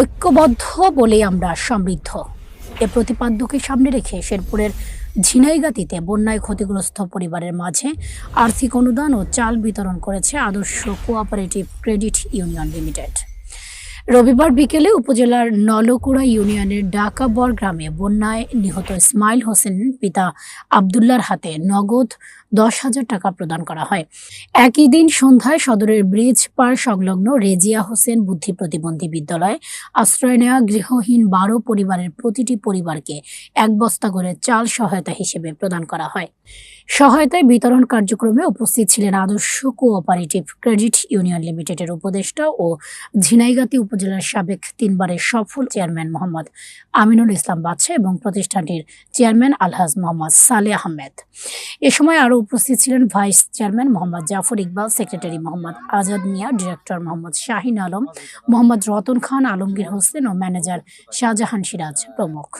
ঐক্যবদ্ধ বলেই আমরা সমৃদ্ধ। এ প্রতিপাদ্যকে সামনে রেখে শেরপুরের ঝিনাইগাতিতে বন্যায় ক্ষতিগ্রস্ত পরিবারের মাঝে আর্থিক অনুদান ও চাল বিতরণ করেছে আদর্শ কোঅপারেটিভ ক্রেডিট ইউনিয়ন লিমিটেড। রবিবার বিকেলে উপজেলার নলকুড়া ইউনিয়নের ডাকাবর গ্রামে বন্যায় নিহত ইসমাইল হোসেন পিতা আবদুল্লার হাতে নগদ দশ হাজার টাকা প্রদান করা হয়। একই দিন সন্ধ্যায় সদরের ব্রিজ পার সংলগ্ন রেজিয়া হোসেন বুদ্ধি প্রতিবন্ধী বিদ্যালয়ে আশ্রয় নেওয়া গৃহহীন বারো পরিবারের প্রতিটি পরিবারকে এক বস্তা করে চাল সহায়তা হিসেবে প্রদান করা হয়। সহায়তায় বিতরণ কার্যক্রমে উপস্থিত ছিলেন আদর্শ কোঅপারেটিভ ক্রেডিট ইউনিয়ন লিমিটেডের উপদেষ্টা ও ঝিনাইগাতি উপজেলার সাবেক তিনবারের সফল চেয়ারম্যান মোহাম্মদ আমিনুল ইসলাম বাদশা এবং প্রতিষ্ঠানটির চেয়ারম্যান আলহাজ মোহাম্মদ সালে আহমেদ। এ সময় আরও উপস্থিত ছিলেন vice chairman Mohammad Jafar Iqbal, secretary Mohammad Azad Mia, director Mohammad Shahin Alam, Mohammad Ratan Khan, Alamgir Hossain ও ম্যানেজার শাহজাহান সিরাজ প্রমুখ।